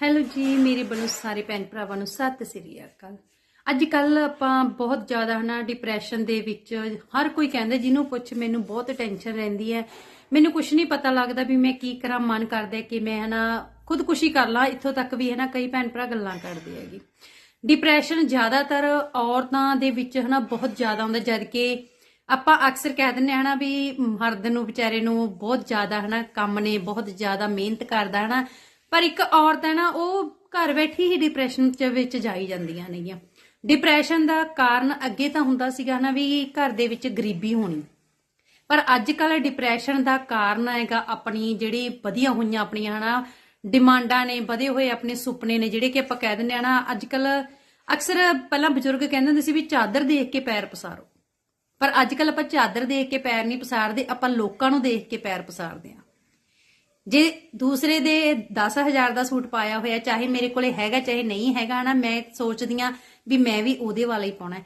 Hello ਜੀ, ਮੇਰੇ ਵੱਲੋਂ ਸਾਰੇ ਭੈਣ ਭਰਾਵਾਂ ਨੂੰ ਸਤਿ ਸ੍ਰੀ ਅਕਾਲ। ਅੱਜ ਕੱਲ ਆਪਾਂ ਬਹੁਤ ਜ਼ਿਆਦਾ ਹਨਾ ਡਿਪਰੈਸ਼ਨ ਦੇ ਵਿੱਚ ਹਰ ਕੋਈ ਕਹਿੰਦਾ ਜਿਹਨੂੰ ਪੁੱਛ ਮੈਨੂੰ ਬਹੁਤ ਟੈਨਸ਼ਨ ਰਹਿੰਦੀ ਹੈ। ਮੈਨੂੰ ਕੁਝ ਨਹੀਂ ਪਤਾ ਲੱਗਦਾ ਵੀ ਮੈਂ ਕੀ ਕਰਾਂ, ਮਨ ਕਰਦਾ ਕਿ ਮੈਂ ਹਨਾ ਖੁਦਕੁਸ਼ੀ ਕਰ ਲਾਂ। ਇੱਥੋਂ ਤੱਕ ਵੀ ਹਨਾ ਕਈ ਭੈਣ ਭਰਾ ਗੱਲਾਂ ਕਰਦੇ ਹੈਗੇ। ਡਿਪਰੈਸ਼ਨ ਜ਼ਿਆਦਾਤਰ ਔਰਤਾਂ ਦੇ ਵਿੱਚ ਹਨਾ ਬਹੁਤ ਜ਼ਿਆਦਾ ਹੁੰਦਾ, ਜਦ ਕਿ ਆਪਾਂ ਅਕਸਰ ਕਹਿ ਦਿੰਦੇ ਹਾਂ ਹਨਾ ਵੀ ਮਰਦ ਨੂੰ, ਵਿਚਾਰੇ ਨੂੰ ਬਹੁਤ ਜ਼ਿਆਦਾ ਹਨਾ ਕੰਮ ਨੇ, ਬਹੁਤ ਜ਼ਿਆਦਾ ਮਿਹਨਤ ਕਰਦਾ ਹਨਾ। ਪਰ ਇੱਕ ਔਰਤ ਹੈ ਨਾ, ਉਹ ਘਰ ਬੈਠੀ ਹੀ ਡਿਪਰੈਸ਼ਨ ਚ ਵਿੱਚ ਜਾਈ ਜਾਂਦੀਆਂ ਨੇਗੀਆਂ। ਡਿਪਰੈਸ਼ਨ ਦਾ ਕਾਰਨ ਅੱਗੇ ਤਾਂ ਹੁੰਦਾ ਸੀਗਾ ਨਾ ਵੀ ਘਰ ਦੇ ਵਿੱਚ ਗਰੀਬੀ ਹੋਣੀ। ਪਰ ਅੱਜ ਕੱਲ ਡਿਪਰੈਸ਼ਨ ਦਾ ਕਾਰਨ ਹੈਗਾ ਆਪਣੀ ਜਿਹੜੀ ਵਧੀਆ ਹੋਈਆਂ ਆਪਣੀਆਂ ਹਨਾ, ਡਿਮਾਂਡਾਂ ਨੇ, ਵਧੇ ਹੋਏ ਆਪਣੇ ਸੁਪਨੇ ਨੇ, ਜਿਹੜੇ ਕਿ ਆਪਾਂ ਕਹਿ ਦਿੰਦੇ ਆ ਨਾ ਅੱਜ ਕੱਲ ਅਕਸਰ ਪਹਿਲਾਂ ਬਜ਼ੁਰਗ ਕਹਿੰਦੇ ਹੁੰਦੇ ਸੀ ਵੀ ਚਾਦਰ ਦੇਖ ਕੇ ਪੈਰ ਪਸਾਰੋ। ਪਰ ਅੱਜ ਕੱਲ ਆਪਾਂ ਚਾਦਰ ਦੇਖ ਕੇ ਪੈਰ ਨਹੀਂ ਪਸਾਰਦੇ, ਆਪਾਂ ਲੋਕਾਂ ਨੂੰ ਦੇਖ ਕੇ ਪੈਰ ਪਸਾਰਦੇ ਆ ਜੇ ਦੂਸਰੇ ਦੇ 10000 ਦਾ ਸੂਟ ਪਾਇਆ ਹੋਇਆ, ਚਾਹੇ ਮੇਰੇ ਕੋਲੇ ਹੈਗਾ, ਚਾਹੇ ਨਹੀਂ ਹੈਗਾ ਨਾ ਮੈਂ ਸੋਚਦੀ ਆ ਵੀ ਮੈਂ ਵੀ ਉਹਦੇ ਵਾਲਾ ਹੀ ਪਾਉਣਾ ਹੈ।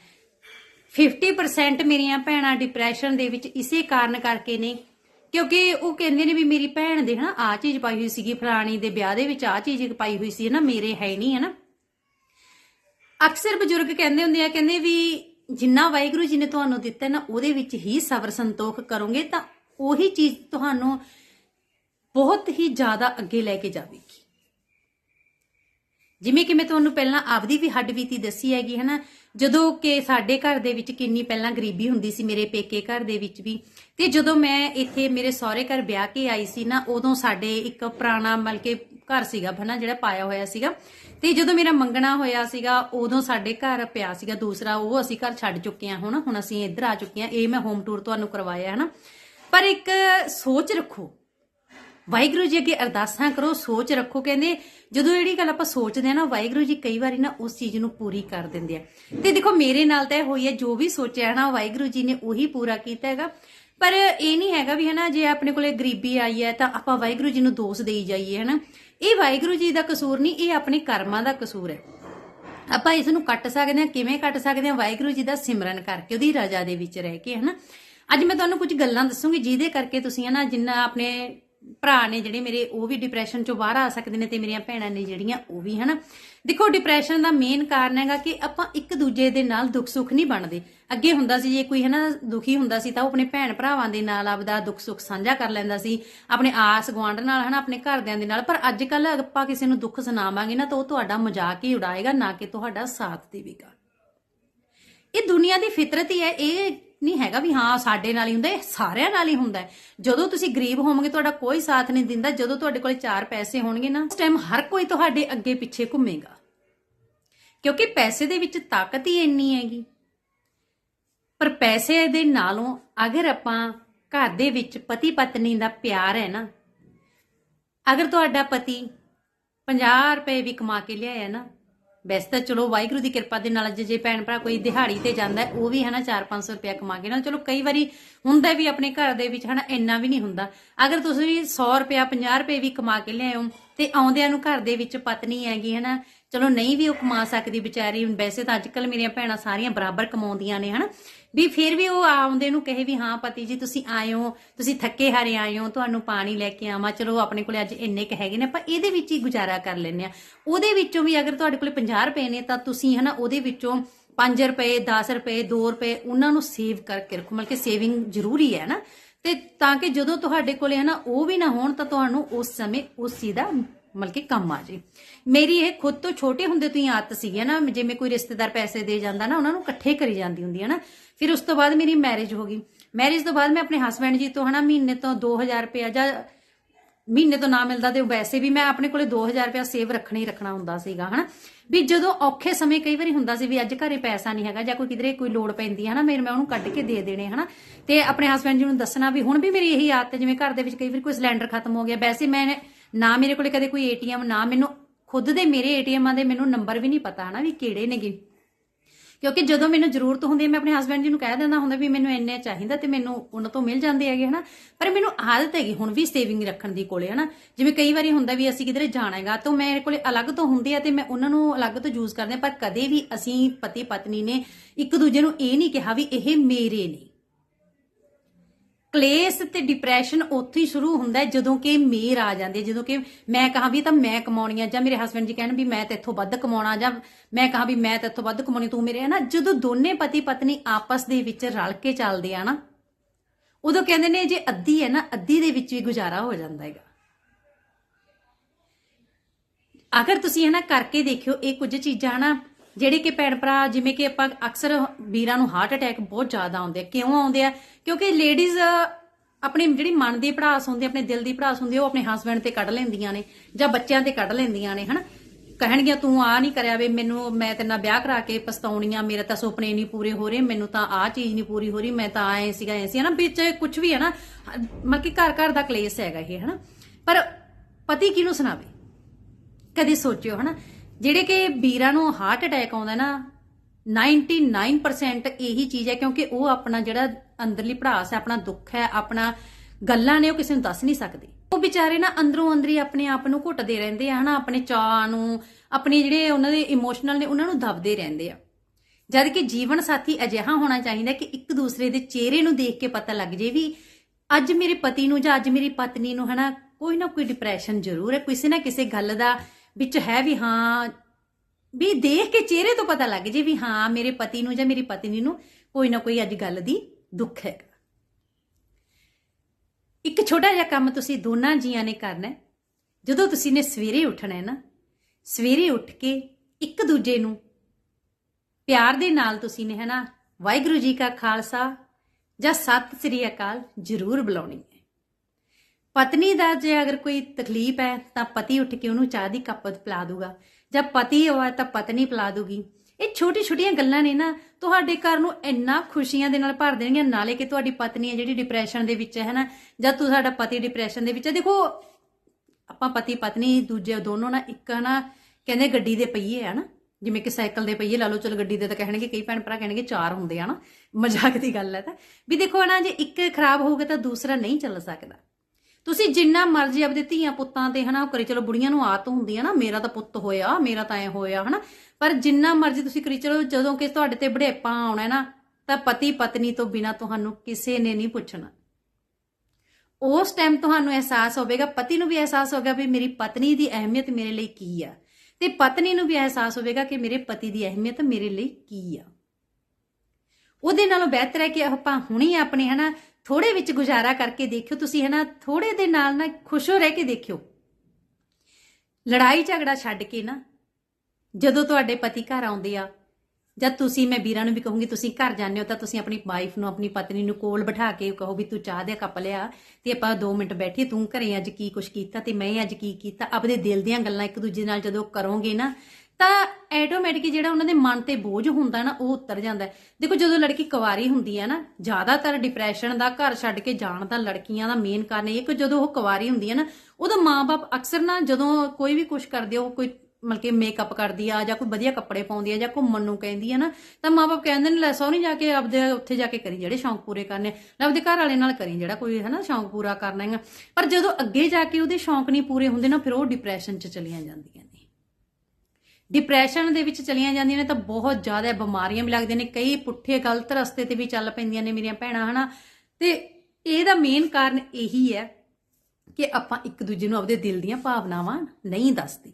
50% ਮੇਰੀਆਂ ਭੈਣਾਂ ਡਿਪਰੈਸ਼ਨ ਦੇ ਵਿੱਚ ਇਸੇ ਕਾਰਨ ਕਰਕੇ ਨੇ, ਕਿਉਂਕਿ ਉਹ ਕਹਿੰਦੇ ਨੇ ਵੀ ਮੇਰੀ ਭੈਣ ਦੇ, ਹਨਾ ਆ ਚੀਜ਼ ਪਾਈ ਹੋਈ ਸੀਗੀ, ਫਲਾਣੀ ਦੇ ਵਿਆਹ ਦੇ ਵਿੱਚ ਆ ਚੀਜ਼ ਪਾਈ ਹੋਈ ਸੀ ਨਾ ਮੇਰੇ ਹੈ ਨਹੀਂ ਹੈ ਨਾ ਅਕਸਰ ਬਜ਼ੁਰਗ ਕਹਿੰਦੇ ਹੁੰਦੇ ਆ, ਕਹਿੰਦੇ ਵੀ ਜਿੰਨਾ ਵਾਹਿਗੁਰੂ ਜੀ ਨੇ ਤੁਹਾਨੂੰ ਦਿੱਤਾ ਨਾ, ਉਹਦੇ ਵਿੱਚ ਹੀ ਸਬਰ ਸੰਤੋਖ ਕਰੋਗੇ, ਤਾਂ ਉਹੀ ਚੀਜ਼ ਤੁਹਾਨੂੰ ਬਹੁਤ ਹੀ ਜ਼ਿਆਦਾ ਅੱਗੇ ਲੈ ਕੇ ਜਾਵੇਗੀ। ਜਿਵੇਂ ਕਿ ਮੈਂ ਤੁਹਾਨੂੰ ਪਹਿਲਾਂ ਆਪਦੀ ਵੀ ਹੱਡ ਬੀਤੀ ਦੱਸੀ ਹੈਗੀ, ਹਨਾ? ਜਦੋਂ ਕਿ ਸਾਡੇ ਘਰ ਦੇ ਵਿੱਚ ਕਿੰਨੀ ਪਹਿਲਾਂ ਗਰੀਬੀ ਹੁੰਦੀ ਸੀ, ਮੇਰੇ ਪੇਕੇ ਘਰ ਦੇ ਵਿੱਚ ਵੀ। ਤੇ ਜਦੋਂ ਮੈਂ ਇੱਥੇ ਮੇਰੇ ਸਹੁਰੇ ਘਰ ਵਿਆਹ ਕੇ ਆਈ ਸੀ ਨਾ, ਉਦੋਂ ਸਾਡੇ ਇੱਕ ਪੁਰਾਣਾ ਮਤਲਬ ਕਿ ਘਰ ਸੀਗਾ, ਹਨਾ? ਜਿਹੜਾ ਪਾਇਆ ਹੋਇਆ ਸੀਗਾ। ਤੇ ਜਦੋਂ ਮੇਰਾ ਮੰਗਣਾ ਹੋਇਆ ਸੀਗਾ, ਉਦੋਂ ਸਾਡੇ ਘਰ ਪਿਆ ਸੀਗਾ। ਦੂਸਰਾ ਉਹ ਅਸੀਂ ਘਰ ਛੱਡ ਚੁੱਕੇ ਹਾਂ ਹੁਣ ਹੁਣ ਅਸੀਂ ਇੱਧਰ ਆ ਚੁੱਕੇ ਹਾਂ। ਇਹ ਮੈਂ ਹੋਮ ਟੂਰ ਤੁਹਾਨੂੰ ਕਰਵਾਇਆ, ਹਨਾ? ਪਰ ਇੱਕ ਸੋਚ ਰੱਖੋ ਵਾਹਿਗੁਰੂ ਜੀ ਅੱਗੇ ਅਰਦਾਸਾਂ ਕਰੋ, ਸੋਚ ਰੱਖੋ, ਕਹਿੰਦੇ, ਜਦੋਂ ਜਿਹੜੀ ਗੱਲ ਆਪਾਂ ਸੋਚਦੇ ਆ ਨਾ, ਵਾਹਿਗੁਰੂ ਜੀ ਕਈ ਵਾਰੀ ਨਾ ਉਸ ਚੀਜ਼ ਨੂੰ ਪੂਰੀ ਕਰ ਦਿੰਦੇ ਆ। ਤੇ ਦੇਖੋ, ਮੇਰੇ ਨਾਲ ਤਾਂ ਇਹ ਹੋਈ ਹੈ, ਜੋ ਵੀ ਸੋਚਿਆ ਨਾ, ਵਾਹਿਗੁਰੂ ਜੀ ਨੇ ਉਹੀ ਪੂਰਾ ਕੀਤਾ ਹੈਗਾ। ਪਰ ਇਹ ਨਹੀਂ ਹੈਗਾ ਵੀ ਹਨਾ, ਜੇ ਆਪਣੇ ਕੋਲੇ ਗਰੀਬੀ ਆਈ ਹੈ, ਤਾਂ ਆਪਾਂ ਵਾਹਿਗੁਰੂ ਜੀ ਨੂੰ ਦੋਸ਼ ਦੇਈ ਜਾਈਏ, ਹਨਾ। ਇਹ ਵਾਹਿਗੁਰੂ ਜੀ ਦਾ ਕਸੂਰ ਨਹੀਂ, ਇਹ ਆਪਣੇ ਕਰਮਾਂ ਦਾ ਕਸੂਰ ਹੈ। ਆਪਾਂ ਇਸ ਨੂੰ ਕੱਟ ਸਕਦੇ ਹਾਂ, ਕਿਵੇਂ ਕੱਟ ਸਕਦੇ ਹਾਂ? ਵਾਹਿਗੁਰੂ ਜੀ ਦਾ ਸਿਮਰਨ ਕਰਕੇ, ਉਹਦੀ ਰਜ਼ਾ ਦੇ ਵਿੱਚ ਰਹਿ ਕੇ, ਹਨਾ। ਅੱਜ ਮੈਂ ਤੁਹਾਨੂੰ ਕੁਝ ਗੱਲਾਂ ਦੱਸੂਗੀ, ਜਿਹਦੇ ਕਰਕੇ ਤੁਸੀਂ ਹਨਾ, ਜਿੰਨਾ ਆਪਣੇ ਭਰਾ ਨੇ ਜਿਹੜੇ ਮੇਰੇ, ਉਹ ਵੀ ਡਿਪਰੈਸ਼ਨ ਚੋਂ ਬਾਹਰ ਆ ਸਕਦੇ ਨੇ ਤੇ ਮੇਰੀਆਂ ਭੈਣਾਂ ਨੇ ਜਿਹੜੀਆਂ, ਉਹ ਵੀ, ਹਨਾ? ਦੇਖੋ ਡਿਪਰੈਸ਼ਨ ਦਾ ਮੇਨ ਕਾਰਨ ਹੈਗਾ ਕਿ ਆਪਾਂ ਇੱਕ ਦੂਜੇ ਦੇ ਨਾਲ ਦੁੱਖ ਸੁੱਖ ਨਹੀਂ ਬਣਦੇ। ਅੱਗੇ ਹੁੰਦਾ ਸੀ, ਜੇ ਕੋਈ, ਹਨਾ, ਦੁਖੀ ਹੁੰਦਾ ਸੀ ਤਾਂ ਉਹ ਆਪਣੇ ਭੈਣ ਭਰਾਵਾਂ ਦੇ ਨਾਲ ਆਪਦਾ ਦੁੱਖ ਸੁੱਖ ਸਾਂਝਾ ਕਰ ਲੈਂਦਾ ਸੀ, ਆਪਣੇ ਆਸ ਗੁਆਂਢ ਨਾਲ, ਹਨਾ, ਆਪਣੇ ਘਰਦਿਆਂ ਦੇ ਨਾਲ। ਪਰ ਅੱਜ ਕੱਲ ਆਪਾਂ ਕਿਸੇ ਨੂੰ ਦੁੱਖ ਸੁਣਾਵਾਂਗੇ ਨਾ, ਤਾਂ ਉਹ ਤੁਹਾਡਾ ਮਜ਼ਾਕ ਹੀ ਉਡਾਏਗਾ, ਨਾ ਕਿ ਤੁਹਾਡਾ ਸਾਥ ਦੇਵੇਗਾ। ਇਹ ਦੁਨੀਆ ਦੀ ਫਿਤਰਤ ਹੀ ਹੈ, ਇਹ ਨਹੀਂ ਹੈਗਾ ਵੀ ਹਾਂ ਸਾਡੇ ਨਾਲ ਹੀ ਹੁੰਦਾ, ਇਹ ਸਾਰਿਆਂ ਨਾਲ ਹੀ ਹੁੰਦਾ। ਜਦੋਂ ਤੁਸੀਂ ਗਰੀਬ ਹੋਵੋਗੇ, ਤੁਹਾਡਾ ਕੋਈ ਸਾਥ ਨਹੀਂ ਦਿੰਦਾ। ਜਦੋਂ ਤੁਹਾਡੇ ਕੋਲ ਚਾਰ ਪੈਸੇ ਹੋਣਗੇ ਨਾ, ਉਸ ਟਾਈਮ ਹਰ ਕੋਈ ਤੁਹਾਡੇ ਅੱਗੇ ਪਿੱਛੇ ਘੁੰਮੇਗਾ। ਕਿਉਂਕਿ ਪੈਸੇ ਦੇ ਵਿੱਚ ਤਾਕਤ ਹੀ ਇੰਨੀ ਹੈਗੀ। ਪਰ ਪੈਸੇ ਦੇ ਨਾਲੋਂ ਅਗਰ ਆਪਾਂ ਘਰ ਦੇ ਵਿੱਚ ਪਤੀ ਪਤਨੀ ਦਾ ਪਿਆਰ ਹੈ ਨਾ, ਅਗਰ ਤੁਹਾਡਾ ਪਤੀ 50 ਰੁਪਏ ਵੀ ਕਮਾ ਕੇ ਲਿਆਇਆ ਨਾ ਵੈਸੇ ਤਾਂ ਚਲੋ ਵਾਹਿਗੁਰੂ ਦੀ ਕਿਰਪਾ ਦੇ ਨਾਲ ਅੱਜ ਜੇ ਭੈਣ ਭਰਾ ਕੋਈ ਦਿਹਾੜੀ ਤੇ ਜਾਂਦਾ ਉਹ ਵੀ ਹਨਾ 4-500 ਰੁਪਇਆ ਕਮਾ ਕੇ ਨਾ ਚਲੋ ਕਈ ਵਾਰੀ ਹੁੰਦਾ ਵੀ ਆਪਣੇ ਘਰ ਦੇ ਵਿੱਚ ਹਨਾ ਇੰਨਾ ਵੀ ਨਹੀਂ ਹੁੰਦਾ। ਅਗਰ ਤੁਸੀਂ 100 ਰੁਪਇਆ 50 ਰੁਪਏ ਵੀ ਕਮਾ ਕੇ ਲਿਆਓ ਤੇ ਆਉਂਦਿਆਂ ਨੂੰ ਘਰ ਦੇ ਵਿੱਚ ਪਤਨੀ ਹੈਗੀ, ਹਨਾ। ਚਲੋ, ਨਹੀਂ ਵੀ ਉਹ ਕਮਾ ਸਕਦੀ ਵਿਚਾਰੀ। ਵੈਸੇ ਤਾਂ ਅੱਜਕੱਲ ਮੇਰੀਆਂ ਭੈਣਾਂ ਸਾਰੀਆਂ ਬਰਾਬਰ ਕਮਾਉਂਦੀਆਂ ਨੇ, ਹਨਾ। ਵੀ ਫਿਰ ਵੀ ਉਹ ਆਉਂਦੇ ਨੂੰ ਕਹੇ ਵੀ, ਹਾਂ, ਪਤੀ ਜੀ, ਤੁਸੀਂ ਆਏ ਹੋ ਤੁਸੀਂ ਥੱਕੇ ਹਾਰੇ ਆਏ ਹੋ ਤੁਹਾਨੂੰ ਪਾਣੀ ਲੈ ਕੇ ਆਵਾਂ। ਚਲੋ, ਆਪਣੇ ਕੋਲੇ ਅੱਜ ਇੰਨੇ ਕ ਹੈਗੇ ਨੇ, ਆਪਾਂ ਇਹਦੇ ਵਿੱਚ ਹੀ ਗੁਜ਼ਾਰਾ ਕਰ ਲੈਂਦੇ ਆ ਉਹਦੇ ਵਿੱਚੋਂ ਵੀ ਅਗਰ ਤੁਹਾਡੇ ਕੋਲੇ 50 ਰੁਪਏ ਨੇ, ਤਾਂ ਤੁਸੀਂ, ਹਨਾ, ਉਹਦੇ ਵਿੱਚੋਂ 5 ਰੁਪਏ 10 ਰੁਪਏ 2 ਰੁਪਏ, ਉਹਨਾਂ ਨੂੰ ਸੇਵ ਕਰਕੇ ਰੱਖੋ। ਮਤਲਬ ਕਿ ਸੇਵਿੰਗ ਜ਼ਰੂਰੀ ਹੈ ਨਾ ਤੇ ਤਾਂ ਕਿ ਜਦੋਂ ਤੁਹਾਡੇ ਕੋਲੇ ਹਨਾ ਉਹ ਵੀ ਨਾ ਹੋਣ, ਤਾਂ ਤੁਹਾਨੂੰ ਉਸ ਸਮੇਂ ਉਸ ਚੀਜ਼ ਦਾ ਮਤਲਬ ਕਿ ਕੰਮ ਆ ਜੇ। ਮੇਰੀ ਇਹ ਖੁਦ ਤੋਂ ਛੋਟੇ ਹੁੰਦੇ ਤੋਂ ਹੀ ਆਦਤ ਸੀਗੀ ਨਾ ਜਿਵੇਂ ਕੋਈ ਰਿਸ਼ਤੇਦਾਰ ਪੈਸੇ ਦੇ ਜਾਂਦਾ ਨਾ, ਉਹਨਾਂ ਨੂੰ ਇਕੱਠੇ ਕਰੀ ਜਾਂਦੀ ਹੁੰਦੀ ਹੈ ਨਾ ਫਿਰ ਉਸ ਤੋਂ ਬਾਅਦ ਮੇਰੀ ਮੈਰਿਜ ਹੋ ਗਈ। ਮੈਰਿਜ ਤੋਂ ਬਾਅਦ ਮੈਂ ਆਪਣੇ ਹਸਬੰਡ ਜੀ ਤੋਂ ਹਨਾ, ਮਹੀਨੇ ਤੋਂ 2000 ਰੁਪਏ ਜਾਂ ਮਹੀਨੇ ਤੋਂ ਨਾ ਮਿਲਦਾ ਤੇ ਵੈਸੇ ਵੀ ਮੈਂ ਆਪਣੇ ਕੋਲੇ 2000 ਰੁਪਇਆ ਸੇਵ ਰੱਖਣਾ ਹੀ ਰੱਖਣਾ ਹੁੰਦਾ ਸੀਗਾ, ਹਨਾ? ਵੀ ਜਦੋਂ ਔਖੇ ਸਮੇਂ ਕਈ ਵਾਰੀ ਹੁੰਦਾ ਸੀ ਵੀ ਅੱਜ ਘਰੇ ਪੈਸਾ ਨਹੀਂ ਹੈਗਾ ਜਾਂ ਕੋਈ ਕਿਧਰੇ ਕੋਈ ਲੋੜ ਪੈਂਦੀ ਹੈ ਨਾ ਮੇਰੇ ਮੈਂ ਉਹਨੂੰ ਕੱਢ ਕੇ ਦੇ ਦੇਣੇ, ਹਨਾ? ਤੇ ਆਪਣੇ ਹਸਬੰਡ ਜੀ ਨੂੰ ਦੱਸਣਾ ਵੀ ਹੁਣ ਵੀ ਮੇਰੀ ਇਹੀ ਆਦਤ ਹੈ, ਜਿਵੇਂ ਘਰ ਦੇ ਵਿੱਚ ਕਈ ਵਾਰੀ ਕੋਈ ਸਿਲੰਡਰ ਖਤਮ ਹੋ ਗਿਆ, ਵੈਸੇ ਮੈਂ ਨਾ ਮੇਰੇ ਕੋਲੇ ਕਦੇ ਕੋਈ ਏਟੀਐਮ, ਨਾ ਮੈਨੂੰ ਖੁਦ ਦੇ ਮੇਰੇ ਏਟੀਐਮਾਂ ਦੇ ਮੈਨੂੰ ਨੰਬਰ ਵੀ ਨਹੀਂ ਪਤਾ, ਹਨਾ? ਵੀ ਕਿਹੜੇ ਨੇਗੇ? ਕਿਉਂਕਿ ਜਦੋਂ ਮੈਨੂੰ ਜ਼ਰੂਰਤ ਹੁੰਦੀ ਹੈ, ਮੈਂ ਆਪਣੇ ਹਸਬੰਡ ਜੀ ਨੂੰ ਕਹਿ ਦਿੰਦਾ ਹੁੰਦਾ ਵੀ ਮੈਨੂੰ ਇੰਨੇ ਚਾਹੀਦਾ ਤੇ ਮੈਨੂੰ ਉਹਨਾਂ ਤੋਂ ਮਿਲ ਜਾਂਦੇ ਹੈਗੇ, ਹਨਾ? ਪਰ ਮੈਨੂੰ ਆਦਤ ਹੈਗੀ ਹੁਣ ਵੀ ਸੇਵਿੰਗ ਰੱਖਣ ਦੀ ਕੋਲੇ, ਹਨਾ? ਜਿਵੇਂ ਕਈ ਵਾਰੀ ਹੁੰਦਾ ਵੀ ਅਸੀਂ ਕਿਧਰੇ ਜਾਣਾ ਹੈਗਾ ਤਾਂ ਮੇਰੇ ਕੋਲੇ ਅਲੱਗ ਤੋਂ ਹੁੰਦੇ ਆ ਤੇ ਮੈਂ ਉਹਨਾਂ ਨੂੰ ਅਲੱਗ ਤੋਂ ਯੂਜ਼ ਕਰਦੇ ਆ ਪਰ ਕਦੇ ਵੀ ਅਸੀਂ ਪਤੀ ਪਤਨੀ ਨੇ ਇੱਕ ਦੂਜੇ ਨੂੰ ਇਹ ਨਹੀਂ ਕਿਹਾ ਵੀ ਇਹ ਮੇਰੇ ਨੇ। ਕਲੇਸ਼ ਤੇ ਡਿਪਰੈਸ਼ਨ ਉੱਥੇ ਹੀ ਸ਼ੁਰੂ ਹੁੰਦਾ ਜਦੋਂ ਕਿ ਮੇਰ ਆ ਜਾਂਦੀ ਜਦੋਂ ਕਿ ਮੈਂ ਕਹਾਂ ਵੀ ਤਾਂ ਮੈਂ ਕਮਾਉਣੀ ਆ, ਜਾਂ ਮੇਰੇ ਹਸਬੰਡ ਜੀ ਕਹਿਣ ਵੀ ਮੈਂ ਤੇ ਇੱਥੋਂ ਵੱਧ ਕਮਾਉਣਾ, ਜਾਂ ਮੈਂ ਕਹਾਂ ਵੀ ਮੈਂ ਤੇ ਇੱਥੋਂ ਵੱਧ ਕਮਾਉਣੀ, ਤੂੰ ਮੇਰੇ, ਹੈ ਨਾ, ਜਦੋਂ ਦੋਨੇ ਪਤੀ ਪਤਨੀ ਆਪਸ ਦੇ ਵਿੱਚ ਰਲ ਕੇ ਚੱਲਦੇ ਆ ਨਾ, ਉਦੋਂ ਕਹਿੰਦੇ ਨੇ ਜੇ ਅੱਧੀ ਹੈ ਨਾ, ਅੱਧੀ ਦੇ ਵਿੱਚ ਵੀ ਗੁਜ਼ਾਰਾ ਹੋ ਜਾਂਦਾ ਹੈਗਾ। ਅਗਰ ਤੁਸੀਂ ਹੈ ਨਾ ਕਰਕੇ ਦੇਖਿਓ, ਇਹ ਕੁਝ ਚੀਜ਼ਾਂ ਨਾ ਜਿਹੜੇ ਕਿ ਭੈਣ ਭਰਾ, ਜਿਵੇਂ ਕਿ ਆਪਾਂ ਅਕਸਰ ਵੀਰਾਂ ਨੂੰ ਹਾਰਟ ਅਟੈਕ ਬਹੁਤ ਜ਼ਿਆਦਾ ਆਉਂਦੇ ਆ। ਕਿਉਂ ਆਉਂਦੇ ਆ? ਕਿਉਂਕਿ ਲੇਡੀਜ਼ ਆਪਣੀ ਜਿਹੜੀ ਮਨ ਦੀ ਭੜਾਸ ਹੁੰਦੀ, ਆਪਣੇ ਦਿਲ ਦੀ ਭੜਾਸ ਹੁੰਦੀ, ਉਹ ਆਪਣੇ ਹਸਬੰਡ ਤੇ ਕੱਢ ਲੈਂਦੀਆਂ ਨੇ ਜਾਂ ਬੱਚਿਆਂ ਤੇ ਕੱਢ ਲੈਂਦੀਆਂ ਨੇ, ਹਨਾ? ਕਹਿਣਗੀਆਂ, ਤੂੰ ਆ ਨਹੀਂ ਕਰਿਆ ਵੇ, ਮੈਨੂੰ, ਮੈਂ ਤੇਰੇ ਨਾਲ ਵਿਆਹ ਕਰਾ ਕੇ ਪਛਤਾਉਣੀ ਆ, ਮੇਰੇ ਤਾਂ ਸੁਪਨੇ ਨਹੀਂ ਪੂਰੇ ਹੋ ਰਹੇ, ਮੈਨੂੰ ਤਾਂ ਆ ਚੀਜ਼ ਨਹੀਂ ਪੂਰੀ ਹੋ ਰਹੀ, ਮੈਂ ਤਾਂ ਆਏ ਸੀਗਾ, ਐ ਸੀ, ਹਨਾ? ਵਿੱਚ ਕੁਝ ਵੀ ਹੈ ਨਾ, ਮਤਲਬ ਕਿ ਘਰ ਘਰ ਦਾ ਕਲੇਸ਼ ਹੈਗਾ ਇਹ, ਹਨਾ? ਪਰ ਪਤੀ ਕਿਹਨੂੰ ਸੁਣਾਵੇ? ਕਦੇ ਸੋਚਿਓ, ਹਨਾ? ਜਿਹੜੇ ਕਿ ਵੀਰਾਂ ਨੂੰ ਹਾਰਟ ਅਟੈਕ ਆਉਂਦਾ ਨਾ 99% ਇਹੀ ਚੀਜ਼ ਹੈ, ਕਿਉਂਕਿ ਉਹ ਆਪਣਾ ਜਿਹੜਾ ਅੰਦਰਲੀ ਭੜਾਸ ਹੈ, ਆਪਣਾ ਦੁੱਖ ਹੈ, ਆਪਣਾ ਗੱਲਾਂ ਨੇ ਉਹ ਕਿਸੇ ਨੂੰ ਦੱਸ ਨਹੀਂ ਸਕਦੇ। ਉਹ ਵਿਚਾਰੇ ਨਾ ਅੰਦਰੋਂ ਅੰਦਰੀ ਆਪਣੇ ਆਪ ਨੂੰ ਘੁੱਟਦੇ ਰਹਿੰਦੇ ਆ, ਹਨਾ, ਆਪਣੇ ਚਾਅ ਨੂੰ, ਆਪਣੇ ਜਿਹੜੇ ਉਹਨਾਂ ਦੇ ਇਮੋਸ਼ਨਲ ਨੇ, ਉਹਨਾਂ ਨੂੰ ਦਬਦੇ ਰਹਿੰਦੇ ਆ। ਜਦ ਕਿ ਜੀਵਨ ਸਾਥੀ ਅਜਿਹਾ ਹੋਣਾ ਚਾਹੀਦਾ ਕਿ ਇੱਕ ਦੂਸਰੇ ਦੇ ਚਿਹਰੇ ਨੂੰ ਦੇਖ ਕੇ ਪਤਾ ਲੱਗ ਜੇ ਵੀ ਅੱਜ ਮੇਰੇ ਪਤੀ ਨੂੰ ਜਾਂ ਅੱਜ ਮੇਰੀ ਪਤਨੀ ਨੂੰ, ਹਨਾ, ਕੋਈ ਨਾ ਕੋਈ ਡਿਪਰੈਸ਼ਨ ਜ਼ਰੂਰ ਹੈ, ਕਿਸੇ ਨਾ ਕਿਸੇ ਗੱਲ ਦਾ ਵਿੱਚ ਹੈ ਵੀ ਹਾਂ, ਵੀ ਦੇਖ ਕੇ ਚਿਹਰੇ ਤੋਂ ਪਤਾ ਲੱਗ ਜੇ ਵੀ ਹਾਂ, ਮੇਰੇ ਪਤੀ ਨੂੰ ਜਾਂ ਮੇਰੀ ਪਤਨੀ ਨੂੰ ਕੋਈ ਨਾ ਕੋਈ ਅੱਜ ਗੱਲ ਦੀ ਦੁੱਖ ਹੈ ਇੱਕ ਛੋਟਾ ਜਿਹਾ ਕੰਮ ਤੁਸੀਂ ਦੋਨਾਂ ਜੀਆਂ ਨੇ ਕਰਨਾ ਜਦੋਂ ਤੁਸੀਂ ਨੇ ਸਵੇਰੇ ਉੱਠਣਾ ਹੈ ਨਾ, ਸਵੇਰੇ ਉੱਠ ਕੇ ਇੱਕ ਦੂਜੇ ਨੂੰ ਪਿਆਰ ਦੇ ਨਾਲ ਤੁਸੀਂ ਨੇ ਹੈ ਨਾ, ਵਾਹਿਗੁਰੂ ਜੀ ਕਾ ਖਾਲਸਾ ਜਾਂ ਸਤਿ ਸ੍ਰੀ ਅਕਾਲ ਜ਼ਰੂਰ ਬੁਲਾਉਣੀ ਹੈ। ਪਤਨੀ ਦਾ ਜੇ ਅਗਰ ਕੋਈ ਤਕਲੀਫ ਹੈ, ਤਾਂ ਪਤੀ ਉੱਠ ਕੇ ਉਹਨੂੰ ਚਾਹ ਦੀ ਕੱਪ ਪਿਲਾ ਦੂਗਾ। ਜਾਂ ਪਤੀ ਹੋਇਆ ਤਾਂ ਪਤਨੀ ਪਿਲਾ ਦੂਗੀ। ਇਹ ਛੋਟੀ ਛੋਟੀਆਂ ਗੱਲਾਂ ਨੇ ਨਾ, ਤੁਹਾਡੇ ਘਰ ਨੂੰ ਇੰਨਾ ਖੁਸ਼ੀਆਂ ਦੇ ਨਾਲ ਭਰ ਦੇਣਗੀਆਂ, ਨਾਲੇ ਕਿ ਤੁਹਾਡੀ ਪਤਨੀ ਹੈ ਜਿਹੜੀ ਡਿਪਰੈਸ਼ਨ ਦੇ ਵਿੱਚ ਹੈ ਨਾ, ਜਾਂ ਤੂੰ ਸਾਡਾ ਪਤੀ ਡਿਪਰੈਸ਼ਨ ਦੇ ਵਿੱਚ ਹੈ। ਦੇਖੋ, ਆਪਾਂ ਪਤੀ, ਪਤਨੀ, ਦੂਜੇ ਦੋਨੋਂ ਨਾ ਇੱਕ ਨਾ ਕਹਿੰਦੇ ਗੱਡੀ ਦੇ ਪਹੀਏ ਆ ਨਾ। ਜਿਵੇਂ ਕਿ ਸਾਈਕਲ ਦੇ ਪਹੀਏ ਲਾ ਲਓ, ਚਲ ਗੱਡੀ ਦੇ ਤਾਂ ਕਹਿਣਗੇ, ਕਈ ਭੈਣ ਭਰਾ ਕਹਿਣਗੇ ਚਾਰ ਹੁੰਦੇ ਆ ਨਾ। ਮਜ਼ਾਕ ਦੀ ਗੱਲ ਹੈ ਤਾਂ। ਵੀ ਦੇਖੋ ਨਾ, ਜੇ ਇੱਕ ਖਰਾਬ ਹੋਊਗਾ ਤਾਂ ਦੂਸਰਾ ਨਹੀਂ ਚੱਲ ਸਕਦਾ। ਤੁਸੀਂ ਜਿੰਨਾ ਮਰਜ਼ੀ ਆਪਦੇ ਧੀਆਂ ਪੁੱਤਾਂ ਤੇ ਹਨਾ ਉਹ ਕਰੀ, ਚਲੋ ਬੁੜੀਆਂ ਨੂੰ ਆਤ ਹੁੰਦੀ ਹੈ ਨਾ, ਮੇਰਾ ਤਾਂ ਪੁੱਤ ਹੋਇਆ, ਮੇਰਾ ਤਾਂ ਐ ਹੋਇਆ ਹਨਾ। ਪਰ ਜਿੰਨਾ ਮਰਜ਼ੀ ਤੁਸੀਂ ਕਰੀ, ਚਲੋ ਜਦੋਂ ਕਿ ਤੁਹਾਡੇ ਤੇ ਬੜੇਪਾ ਆਉਣਾ ਹੈ ਨਾ, ਤਾਂ ਪਤੀ ਪਤਨੀ ਤੋਂ ਬਿਨਾ ਤੁਹਾਨੂੰ ਕਿਸੇ ਨੇ ਨਹੀਂ ਪੁੱਛਣਾ। ਉਸ ਟਾਈਮ ਤੁਹਾਨੂੰ ਅਹਿਸਾਸ ਹੋਵੇਗਾ, ਪਤੀ ਨੂੰ ਵੀ ਅਹਿਸਾਸ ਹੋਗਾ ਵੀ ਮੇਰੀ ਪਤਨੀ ਦੀ ਅਹਿਮੀਅਤ ਮੇਰੇ ਲਈ ਕੀ ਆ। ਤੇ ਪਤਨੀ ਨੂੰ ਵੀ ਅਹਿਸਾਸ ਹੋਵੇਗਾ ਕਿ ਮੇਰੇ ਪਤੀ ਦੀ ਅਹਿਮੀਅਤ ਮੇਰੇ ਲਈ ਕੀ ਆ। ਉਹਦੇ ਨਾਲੋਂ ਬਿਹਤਰ ਹੈ ਕਿ ਆਪਾਂ ਹੁਣੇ ਆਪਣੇ ਹਨਾ ਥੋੜੇ ਵਿੱਚ ਗੁਜ਼ਾਰਾ ਕਰਕੇ ਦੇਖਿਓ, ਤੁਸੀਂ ਹਨਾ ਥੋੜੇ ਦੇ ਨਾਲ ਨਾ ਖੁਸ਼ ਹੋ ਰਹਿ ਕੇ ਦੇਖਿਓ। ਲੜਾਈ ਝਗੜਾ ਛੱਡ ਕੇ ਨਾ, ਜਦੋਂ ਤੁਹਾਡੇ ਪਤੀ ਘਰ ਆਉਂਦੇ ਆ ਜਦ ਤੁਸੀਂ, ਮੈਂ ਵੀਰਾਂ ਨੂੰ ਵੀ ਕਹੂੰਗੀ, ਤੁਸੀਂ ਘਰ ਜਾਂਦੇ ਹੋ, ਤਾਂ ਤੁਸੀਂ ਆਪਣੀ ਵਾਈਫ ਨੂੰ, ਆਪਣੀ ਪਤਨੀ ਨੂੰ ਕੋਲ ਬਿਠਾ ਕੇ ਕਹੋ ਵੀ ਤੂੰ ਚਾਹ ਦੇ ਕੱਪ ਲਿਆ ਤੇ ਆਪਾਂ 2 ਮਿੰਟ ਬੈਠੀਏ ਤੂੰ ਘਰੇ ਅੱਜ ਕੀ ਕੁਛ ਕੀਤਾ ਤੇ ਮੈਂ ਅੱਜ ਕੀ ਕੀਤਾ। ਆਪਦੇ ਦਿਲ ਦੀਆਂ ਗੱਲਾਂ ਇੱਕ ਦੂਜੇ ਨਾਲ ਜਦੋਂ ਕਰੋਗੇ ਨਾ ਤਾਂ ਐਟੋਮੈਟਿਕ ਜਿਹੜਾ ਉਹਨਾਂ ਦੇ ਮਨ ਤੇ ਬੋਝ ਹੁੰਦਾ ਨਾ, ਉਹ ਉਤਰ ਜਾਂਦਾ ਦੇਖੋ, ਜਦੋਂ ਲੜਕੀ ਕੁਵਾਰੀ ਹੁੰਦੀ ਹੈ ਨਾ, ਜ਼ਿਆਦਾਤਰ ਡਿਪਰੈਸ਼ਨ ਦਾ ਘਰ ਛੱਡ ਕੇ ਜਾਣ ਦਾ ਲੜਕੀਆਂ ਦਾ ਮੇਨ ਕਾਰਨ ਇਹ ਕਿ ਜਦੋਂ ਉਹ ਕੁਵਾਰੀ ਹੁੰਦੀ ਹੈ ਨਾ, ਉਹਦਾ ਮਾਪੇ ਅਕਸਰ ਨਾ ਜਦੋਂ ਕੋਈ ਵੀ ਕੁਝ ਕਰਦੇ ਉਹ ਕੋਈ ਮਤਲਬ ਕਿ ਮੇਕਅਪ ਕਰਦੀ ਆ ਜਾਂ ਕੋਈ ਵਧੀਆ ਕੱਪੜੇ ਪਾਉਂਦੀ ਆ ਜਾਂ ਘੁੰਮਣ ਨੂੰ ਕਹਿੰਦੀ ਆ ਨਾ, ਤਾਂ ਮਾਪੇ ਕਹਿੰਦੇ ਨੇ, ਲੈ ਸੋਹਣੀ ਜਾ ਕੇ ਆਪਦੇ ਉੱਥੇ ਜਾ ਕੇ ਕਰੀ ਜਿਹੜੇ ਸ਼ੌਂਕ ਪੂਰੇ ਕਰਨੇ ਲੈ ਆਪਦੇ ਘਰ ਵਾਲੇ ਨਾਲ ਕਰੀ ਜਿਹੜਾ ਕੋਈ ਹੈ ਨਾ ਸ਼ੌਂਕ ਪੂਰਾ ਕਰਨਾ ਹੈਗਾ। ਪਰ ਜਦੋਂ ਅੱਗੇ ਜਾ ਕੇ ਉਹਦੇ ਸ਼ੌਂਕ ਨਹੀਂ ਪੂਰੇ ਹੁੰਦੇ ਨਾ, ਫਿਰ ਉਹ ਡਿਪਰੈਸ਼ਨ 'ਚ ਚਲੀਆਂ ਜਾਂਦੀਆਂ ਨੇ। ਡਿਪਰੈਸ਼ਨ ਦੇ ਵਿੱਚ ਚਲੀਆਂ ਜਾਂਦੀਆਂ ਨੇ ਤਾਂ ਬਹੁਤ ਜ਼ਿਆਦਾ ਬਿਮਾਰੀਆਂ ਵੀ ਲੱਗਦੀਆਂ ਨੇ, ਕਈ ਪੁੱਠੇ ਗਲਤ ਰਸਤੇ ਤੇ ਵੀ ਚੱਲ ਪੈਂਦੀਆਂ ਨੇ ਮੇਰੀਆਂ ਭੈਣਾਂ, ਹਨਾ। ਤੇ ਇਹਦਾ ਮੇਨ ਕਾਰਨ ਇਹੀ ਹੈ ਕਿ ਆਪਾਂ ਇੱਕ ਦੂਜੇ ਨੂੰ ਆਪਦੇ ਦਿਲ ਦੀਆਂ ਭਾਵਨਾਵਾਂ ਨਹੀਂ ਦੱਸਦੇ।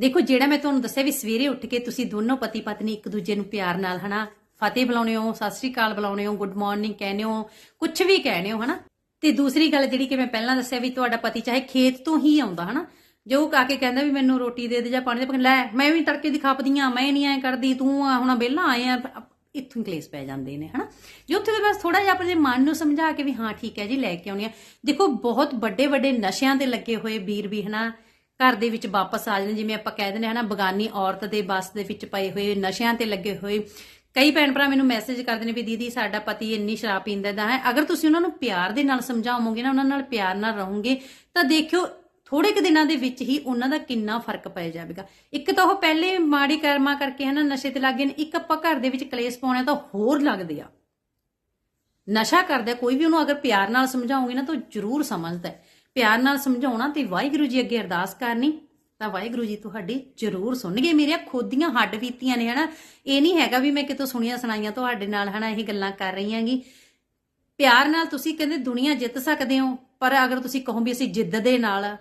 ਦੇਖੋ, ਜਿਹੜਾ ਮੈਂ ਤੁਹਾਨੂੰ ਦੱਸਿਆ ਵੀ ਸਵੇਰੇ ਉੱਠ ਕੇ ਤੁਸੀਂ ਦੋਨੋਂ ਪਤੀ ਪਤਨੀ ਇੱਕ ਦੂਜੇ ਨੂੰ ਪਿਆਰ ਨਾਲ, ਹਨਾ, ਫਤਿਹ ਬੁਲਾਉਣੇ ਹੋ, ਸਤਿ ਸ੍ਰੀ ਅਕਾਲ ਬੁਲਾਉਣੇ ਹੋ, ਗੁੱਡ ਮਾਰਨਿੰਗ ਕਹਿੰਦੇ ਹੋ ਕੁਝ ਵੀ ਕਹਿੰਦੇ ਹੋ, ਹਨਾ। ਤੇ ਦੂਸਰੀ ਗੱਲ ਜਿਹੜੀ ਕਿ ਮੈਂ ਪਹਿਲਾਂ ਦੱਸਿਆ ਵੀ ਤੁਹਾਡਾ ਪਤੀ ਚਾਹੇ ਖੇਤ ਤੋਂ ਹੀ ਆਉਂਦਾ, ਹਨਾ ਜੋ ਉਹ ਆ ਕੇ ਕਹਿੰਦਾ ਵੀ ਮੈਨੂੰ ਰੋਟੀ ਦੇ ਦੇ ਜਾਂ ਪਾਣੀ ਦੇ ਪਕ ਲੈ, ਮੈਂ ਵੀ ਤੜਕੇ ਦੀ ਖਾਪਦੀ ਆ, ਮੈਂ ਨਹੀਂ ਐ ਕਰਦੀ, ਤੂੰ ਆ, ਹੁਣ ਵਿਹਲਾ ਆਏ ਆ ਇੱਥੋਂ ਕਲੇਸ਼ ਪੈ ਜਾਂਦੇ ਨੇ, ਹਨਾ? ਜੇ ਉੱਥੇ ਦੇ ਬਸ ਥੋੜਾ ਜਿਹਾ ਆਪਣੇ ਮਨ ਨੂੰ ਸਮਝਾ ਕੇ ਵੀ ਹਾਂ, ਠੀਕ ਹੈ ਜੀ, ਲੈ ਕੇ ਆਉਣੀ ਆ। ਦੇਖੋ, ਬਹੁਤ ਵੱਡੇ ਵੱਡੇ ਨਸ਼ਿਆਂ ਦੇ ਲੱਗੇ ਹੋਏ ਵੀਰ ਵੀ, ਹਨਾ, ਘਰ ਦੇ ਵਿੱਚ ਵਾਪਸ ਆ ਜਾਂਦੇ ਜਿਵੇਂ ਆਪਾਂ ਕਹਿ ਦਿੰਦੇ ਹਨਾ, ਬਗਾਨੀ ਔਰਤ ਦੇ ਬਸ ਦੇ ਵਿੱਚ ਪਏ ਹੋਏ ਨਸ਼ਿਆਂ ਤੇ ਲੱਗੇ ਹੋਏ। ਕਈ ਭੈਣ ਭਰਾ ਮੈਨੂੰ ਮੈਸੇਜ ਕਰਦੇ ਨੇ ਵੀ, ਦੀਦੀ, ਸਾਡਾ ਪਤੀ ਇੰਨੀ ਸ਼ਰਾਬ ਪੀਂਦਾ ਦਾ ਹੈ। ਅਗਰ ਤੁਸੀਂ ਉਹਨਾਂ ਨੂੰ ਪਿਆਰ ਦੇ ਨਾਲ ਸਮਝਾਵੋਗੇ ਨਾ, ਉਹਨਾਂ ਨਾਲ ਪਿਆਰ ਨਾਲ ਰਹੋਗੇ, ਤਾਂ ਦੇਖਿਓ ਥੋੜੇ ਕੁ ਦਿਨਾਂ ਦੇ ਵਿੱਚ ਹੀ ਉਹਨਾਂ ਦਾ ਕਿੰਨਾ ਫ਼ਰਕ ਪੈ ਜਾਵੇਗਾ। ਇੱਕ ਤਾਂ ਉਹ ਪਹਿਲੇ ਮਾੜੀ ਕਰਮਾ ਕਰਕੇ ਹਨਾ, ਨਸ਼ੇ ਤੇ ਲੱਗ ਗਏ ਨੇ, ਇੱਕ ਆਪਾਂ ਘਰ ਦੇ ਵਿੱਚ ਕਲੇਸ਼ ਪਾਉਣਾ ਤਾਂ ਹੋਰ ਲੱਗਦੇ ਆ। ਨਸ਼ਾ ਕਰਦਾ, ਕੋਈ ਵੀ ਉਹਨੂੰ ਅਗਰ ਪਿਆਰ ਨਾਲ ਸਮਝਾਉਂਗੇ ਨਾ ਤਾਂ ਉਹ ਜ਼ਰੂਰ ਸਮਝਦਾ ਹੈ। ਪਿਆਰ ਨਾਲ ਸਮਝਾਉਣਾ ਤੇ ਵਾਹਿਗੁਰੂ ਜੀ ਅੱਗੇ ਅਰਦਾਸ ਕਰਨੀ, ਤਾਂ ਵਾਹਿਗੁਰੂ ਜੀ ਤੁਹਾਡੀ ਜ਼ਰੂਰ ਸੁਣਨਗੇ। ਮੇਰੀਆਂ ਖੋਦੀਆਂ ਹੱਡ ਬੀਤੀਆਂ ਨੇ ਹਨਾ। ਇਹ ਨਹੀਂ ਹੈਗਾ ਵੀ ਮੈਂ ਕਿਤੋਂ ਸੁਣੀਆਂ ਸੁਣਾਈਆਂ ਤੁਹਾਡੇ ਨਾਲ ਹਨਾ, ਇਹ ਗੱਲਾਂ ਕਰ ਰਹੀ ਆਂਗੀ ਪਿਆਰ ਨਾਲ ਤੁਸੀਂ ਕਹਿੰਦੇ ਦੁਨੀਆ ਜਿੱਤ ਸਕਦੇ ਹੋ, ਪਰ ਅਗਰ ਤੁਸੀਂ ਕਹੋ ਵੀ ਅਸੀਂ ਜਿੱਦ ਦੇ ਨਾਲ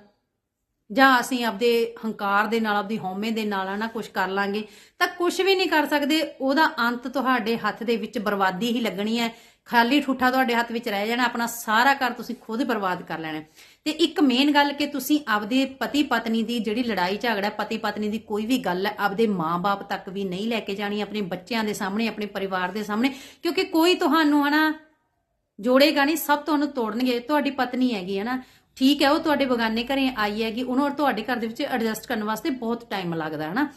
ਜਾਂ ਅਸੀਂ ਆਪਦੇ ਹੰਕਾਰ ਦੇ ਨਾਲ, ਆਪਦੀ ਹਉਮੈ ਦੇ ਨਾਲ ਨਾ ਕੁਝ ਕਰ ਲਾਂਗੇ, ਤਾਂ ਕੁਝ ਵੀ ਨਹੀਂ ਕਰ ਸਕਦੇ। ਉਹਦਾ ਅੰਤ ਤੁਹਾਡੇ ਹੱਥ ਦੇ ਵਿੱਚ ਬਰਬਾਦੀ ਹੀ ਲੱਗਣੀ ਹੈ। ਖਾਲੀ ਠੂਠਾ ਤੁਹਾਡੇ ਹੱਥ ਵਿੱਚ ਰਹਿ ਜਾਣਾ, ਆਪਣਾ ਸਾਰਾ ਘਰ ਤੁਸੀਂ ਖੁਦ ਬਰਬਾਦ ਕਰ ਲੈਣਾ। ਹੈ। ਤੇ ਇੱਕ ਮੇਨ ਗੱਲ ਕਿ ਤੁਸੀਂ ਆਪਦੇ ਪਤੀ ਪਤਨੀ ਦੀ ਜਿਹੜੀ ਲੜਾਈ ਝਗੜਾ ਪਤੀ ਪਤਨੀ ਦੀ ਕੋਈ ਵੀ ਗੱਲ ਹੈ ਆਪਦੇ ਮਾਂ-ਬਾਪ ਤੱਕ ਵੀ ਨਹੀਂ ਲੈ ਕੇ ਜਾਣੀ, ਆਪਣੇ ਬੱਚਿਆਂ ਦੇ ਸਾਹਮਣੇ, ਆਪਣੇ ਪਰਿਵਾਰ ਦੇ ਸਾਹਮਣੇ, ਕਿਉਂਕਿ ਕੋਈ ਤੁਹਾਨੂੰ ਹਨਾ ਜੋੜੇਗਾ ਨਹੀਂ, ਸਭ ਤੁਹਾਨੂੰ ਤੋੜਨਗੇ। ਤੁਹਾਡੀ ਪਤਨੀ ਹੈਗੀ ਹੈ ਨਾ ਠੀਕ ਹੈ, ਉਹ ਤੁਹਾਡੇ ਬਗਾਨੇ ਘਰੇ ਆਈ ਹੈਗੀ, ਉਹਨੂੰ ਔਰ ਤੁਹਾਡੇ ਘਰ ਦੇ ਵਿੱਚ ਐਡਜਸਟ ਕਰਨ ਵਾਸਤੇ ਬਹੁਤ ਟਾਈਮ ਲੱਗਦਾ ਹੈ ਨਾ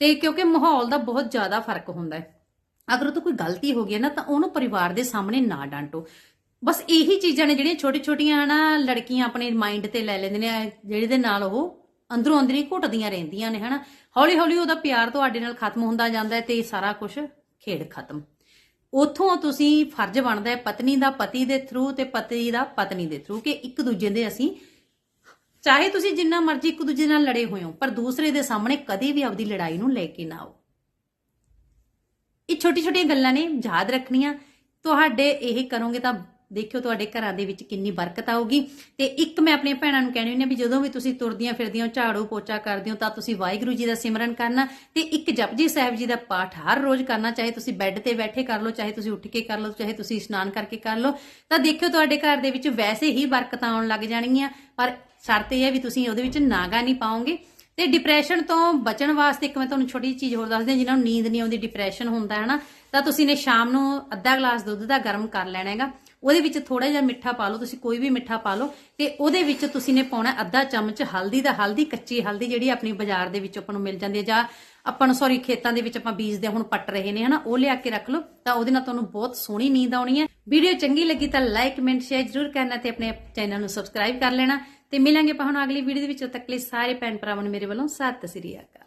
ਤੇ ਕਿਉਂਕਿ ਮਾਹੌਲ ਦਾ ਬਹੁਤ ਜ਼ਿਆਦਾ ਫ਼ਰਕ ਹੁੰਦਾ ਹੈ। ਅਗਰ ਉਹ ਤੋਂ ਕੋਈ ਗਲਤੀ ਹੋ ਗਈ ਹੈ ਨਾ, ਤਾਂ ਉਹਨੂੰ ਪਰਿਵਾਰ ਦੇ ਸਾਹਮਣੇ ਨਾ ਡਾਂਟੋ। ਬਸ ਇਹੀ ਚੀਜ਼ਾਂ ਨੇ ਜਿਹੜੀਆਂ ਛੋਟੀ ਛੋਟੀਆਂ ਨਾ ਲੜਕੀਆਂ ਆਪਣੇ ਮਾਈਂਡ ਤੇ ਲੈ ਲੈਂਦੇ ਨੇ, ਜਿਹੜੇ ਦੇ ਨਾਲ ਉਹ ਅੰਦਰੋਂ ਅੰਦਰੀ ਘੁੱਟਦੀਆਂ ਰਹਿੰਦੀਆਂ ਨੇ, ਹਨਾ? ਹੌਲੀ ਹੌਲੀ ਉਹਦਾ ਪਿਆਰ ਤੁਹਾਡੇ ਨਾਲ ਖਤਮ ਹੁੰਦਾ ਜਾਂਦਾ ਹੈ ਤੇ ਸਾਰਾ ਕੁਝ ਖੇਡ ਖਤਮ। ਉਥੋਂ ਤੁਸੀਂ ਫਰਜ਼ ਬਣਦਾ ਹੈ ਪਤਨੀ ਦਾ ਪਤੀ ਦੇ ਥਰੂ ਤੇ ਪਤੀ ਦਾ ਪਤਨੀ ਦੇ ਥਰੂ ਕਿ ਇੱਕ ਦੂਜੇ ਦੇ ਅਸੀਂ ਚਾਹੇ ਤੁਸੀਂ ਜਿੰਨਾ ਮਰਜ਼ੀ ਇੱਕ ਦੂਜੇ ਨਾਲ ਲੜੇ ਹੋਏ ਹੋ, ਪਰ ਦੂਸਰੇ ਦੇ ਸਾਹਮਣੇ ਕਦੇ ਵੀ ਆਪਦੀ ਲੜਾਈ ਨੂੰ ਲੈ ਕੇ ਨਾ ਆਓ। ਇਹ ਛੋਟੀ ਛੋਟੀਆਂ ਗੱਲਾਂ ਨੇ, ਯਾਦ ਰੱਖਣੀਆਂ। ਤੁਹਾਡੇ ਇਹ ਕਰੋਗੇ ਤਾਂ ਦੇਖਿਓ ਤੁਹਾਡੇ ਘਰਾਂ ਦੇ ਵਿੱਚ ਕਿੰਨੀ ਬਰਕਤ ਆਊਗੀ। ਤੇ ਇੱਕ ਮੈਂ ਆਪਣੀਆਂ ਭੈਣਾਂ ਨੂੰ ਕਹਿਣੀ ਹੁੰਦੀ ਹਾਂ ਵੀ ਜਦੋਂ ਵੀ ਤੁਸੀਂ ਤੁਰਦੀਆਂ ਫਿਰਦੀਆਂ ਝਾੜੂ ਪੋਚਾ ਕਰਦੇ ਹੋ ਤਾਂ ਤੁਸੀਂ ਵਾਹਿਗੁਰੂ ਜੀ ਦਾ ਸਿਮਰਨ ਕਰਨਾ ਤੇ ਇੱਕ ਜਪਜੀ ਸਾਹਿਬ ਜੀ ਦਾ ਪਾਠ ਹਰ ਰੋਜ਼ ਕਰਨਾ, ਚਾਹੇ ਤੁਸੀਂ ਬੈੱਡ ਤੇ ਬੈਠੇ ਕਰ ਲਓ, ਚਾਹੇ ਤੁਸੀਂ ਉੱਠ ਕੇ ਕਰ ਲਓ, ਚਾਹੇ ਤੁਸੀਂ ਇਸ਼ਨਾਨ ਕਰਕੇ ਕਰ ਲਓ, ਤਾਂ ਦੇਖਿਓ ਤੁਹਾਡੇ ਘਰ ਦੇ ਵਿੱਚ ਵੈਸੇ ਹੀ ਬਰਕਤਾਂ ਆਉਣ ਲੱਗ ਜਾਣਗੀਆਂ। ਪਰ ਸ਼ਰਤ ਇਹ ਹੈ ਵੀ ਤੁਸੀਂ ਉਹਦੇ ਵਿੱਚ ਨਾਗਾ ਨਹੀਂ ਪਾਓਗੇ। ਤੇ ਡਿਪਰੈਸ਼ਨ ਤੋਂ ਬਚਣ ਵਾਸਤੇ ਇੱਕ ਮੈਂ ਤੁਹਾਨੂੰ ਛੋਟੀ ਚੀਜ਼ ਹੋਰ ਦੱਸਦੀ ਹਾਂ, ਜਿਨ੍ਹਾਂ ਨੂੰ ਨੀਂਦ ਨਹੀਂ ਆਉਂਦੀ ਡਿਪਰੈਸ਼ਨ ਹੁੰਦਾ ਹੈ ਨਾ, ਤਾਂ ਤੁਸੀਂ ਨੇ ਸ਼ਾਮ ਨੂੰ ਅੱਧਾ ਗਲਾਸ ਦੁੱਧ ਦਾ ਗਰਮ ਕਰ ਲੈਣਾ ਹੈਗਾ। ਉਹਦੇ ਵਿੱਚ ਥੋੜਾ ਜਿਹਾ ਮਿੱਠਾ ਪਾ ਲਓ, ਤੁਸੀਂ ਕੋਈ ਵੀ ਮਿੱਠਾ ਪਾ ਲਓ ਤੇ ਉਹਦੇ ਵਿੱਚ ਤੁਸੀਂ ਨੇ ਪਾਉਣਾ ਅੱਧਾ ਚਮਚ ਹਲਦੀ ਦਾ, ਹਲਦੀ, ਕੱਚੀ ਹਲਦੀ ਜਿਹੜੀ ਆਪਣੀ ਬਾਜ਼ਾਰ ਦੇ ਵਿੱਚ ਆਪਾਂ ਨੂੰ ਮਿਲ ਜਾਂਦੀ ਹੈ ਜਾਂ ਆਪਾਂ ਨੂੰ ਸੌਰੀ ਖੇਤਾਂ ਦੇ ਵਿੱਚ ਆਪਾਂ ਬੀਜਦੇ ਹੁਣ ਪੱਟ ਰਹੇ ਨੇ, ਹਨਾ, ਉਹ ਲਿਆ ਕੇ ਰੱਖ ਲਓ ਤਾਂ ਉਹਦੇ ਨਾਲ ਤੁਹਾਨੂੰ ਬਹੁਤ ਸੋਹਣੀ ਨੀਂਦ ਆਉਣੀ ਹੈ। ਵੀਡੀਓ ਚੰਗੀ ਲੱਗੀ ਤਾਂ ਲਾਈਕ ਕਮੈਂਟ ਸ਼ੇਅਰ ਜ਼ਰੂਰ ਕਰਨਾ ਤੇ ਆਪਣੇ ਚੈਨਲ ਨੂੰ ਸਬਸਕ੍ਰਾਈਬ ਕਰ ਲੈਣਾ ਤੇ ਮਿਲਾਂਗੇ ਆਪਾਂ ਹੁਣ ਅਗਲੀ ਵੀਡੀਓ ਦੇ ਵਿੱਚ ਤੱਕ ਲਈ ਸਾਰੇ ਭੈਣ ਭਰਾਵਾਂ ਨੂੰ ਮੇਰੇ ਵੱਲੋਂ ਸਤਿ ਸ੍ਰੀ ਅਕਾਲ।